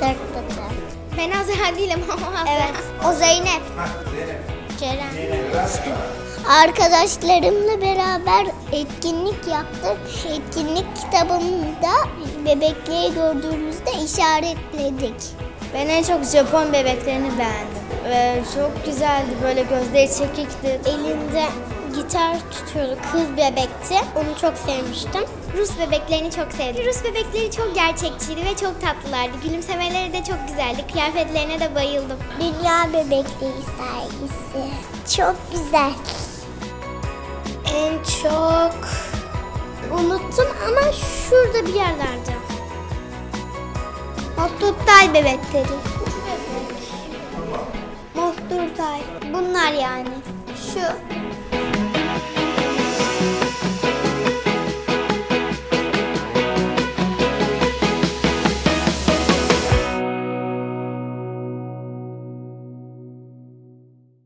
Dık dık. Ben Azra değilim ama Azra. Evet. O Zeynep. Ceren. Arkadaşlarımla beraber etkinlik yaptık. Etkinlik kitabında bebekleri gördüğümüzde işaretledik. Ben en çok Japon bebeklerini beğendim. Ee, çok güzeldi böyle gözleri çekikti. Elinde gitar tutuyordu. Kız bebekti. Onu çok sevmiştim. Rus bebeklerini çok sevdim. Rus bebekleri çok gerçekçiydi ve çok tatlılardı. Gülümsemeleri de çok güzeldi. Kıyafetlerine de bayıldım. Dünya Bebekleri sergisi. Çok güzel. En çok unuttum ama şurada bir yerlerde. Mosturtay bebekleri. Mosturtay. Bunlar yani. Şu